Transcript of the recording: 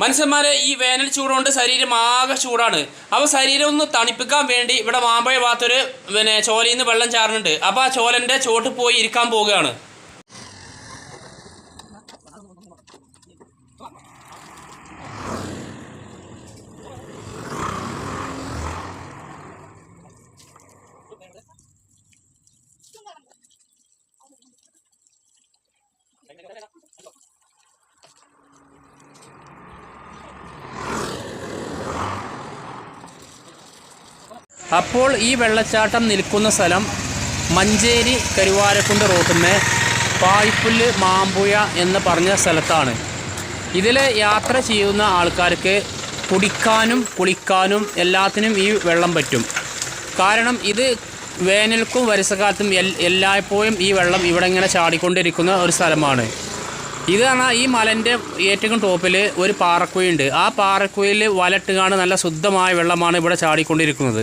മനുഷ്യന്മാരെ ഈ വേനൽ ചൂടുകൊണ്ട് ശരീരം ആകെ ചൂടാണ്. അപ്പോൾ ശരീരം ഒന്ന് തണുപ്പിക്കാൻ വേണ്ടി ഇവിടെ മാമ്പഴ ഭാഗത്തൊരു പിന്നെ ചോലയിൽ നിന്ന് വെള്ളം ചാറുന്നുണ്ട് അപ്പോൾ ആ ചോലന്റെ ചോട്ട് പോയി ഇരിക്കാൻ പോവുകയാണ്. അപ്പോൾ ഈ വെള്ളച്ചാട്ടം നിൽക്കുന്ന സ്ഥലം മഞ്ചേരി കരുവാരക്കുണ്ട് റോട്ടുമേ പായ്പുല്ല് മാമ്പുഴ എന്ന് പറഞ്ഞ സ്ഥലത്താണ്. ഇതിൽ യാത്ര ചെയ്യുന്ന ആൾക്കാർക്ക് കുടിക്കാനും കുളിക്കാനും എല്ലാത്തിനും ഈ വെള്ളം പറ്റും. കാരണം ഇത് വേനൽക്കും വരിസക്കാലത്തും എല്ലായ്പ്പോഴും ഈ വെള്ളം ഇവിടെ ഇങ്ങനെ ചാടിക്കൊണ്ടിരിക്കുന്ന ഒരു സ്ഥലമാണ്. ഇതാണ് ഈ മലന്റെ ഏറ്റവും ടോപ്പിൽ ഒരു പാറക്കുഴിയുണ്ട്. ആ പാറക്കുഴിയിൽ വലട്ടുകാണ് നല്ല ശുദ്ധമായ വെള്ളമാണ് ഇവിടെ ചാടിക്കൊണ്ടിരിക്കുന്നത്.